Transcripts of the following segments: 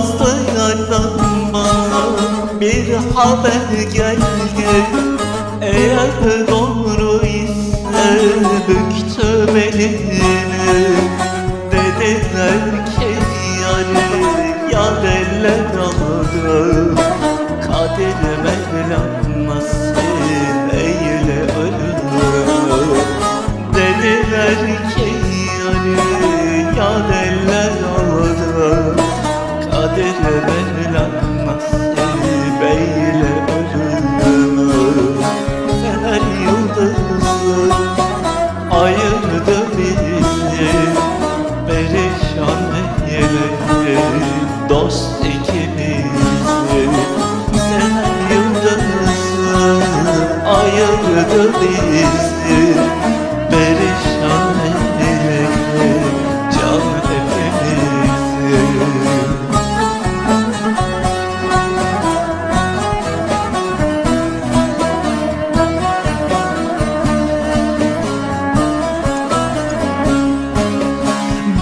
Nazlılardan bana bir haber geldi. Eğer doğru ise büktüm elimi Dediler ki yarı yar eller aldı Kadir Mevlam nasip eyle ölüm Dediler ki Kader Mevlam nasip eyle ölüm Seher yıldızı ayırdı bizi Perişan eyledi dost ikimizi. Seher yıldızı ayırdı bizi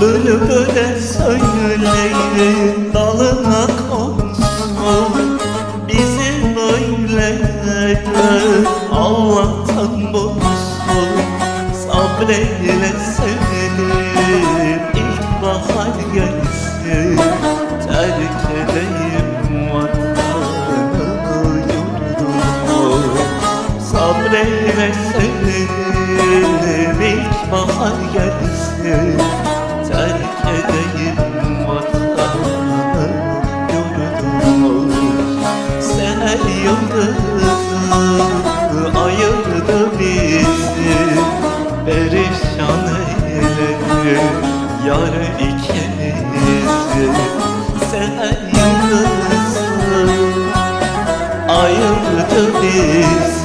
Bülbüle söyleyin dalına konsun Bizi böyle de Allah'tan bulsun. Sabreyle sevdim ilk bahar gelsin. Terk edeyim vatanı yurdumu Sabreyle sevdim ilk bahar gelsin yıldızı ayırdı bizi. Perişan eyledi yar ikimizi. Seher yıldızı ayırdı bizi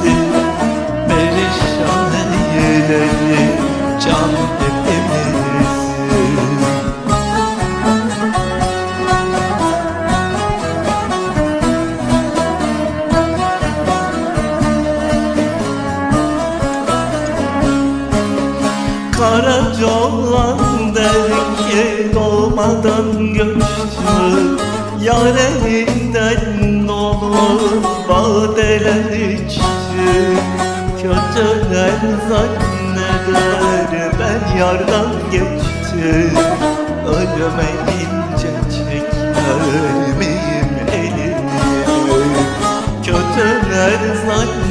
olan derken olmadan göçtü. Yar elinden olur vadeler içti. Kötüler zanneder ben yardan geçti. Ölüme ince çeker miyim elini? Kötüler zanneder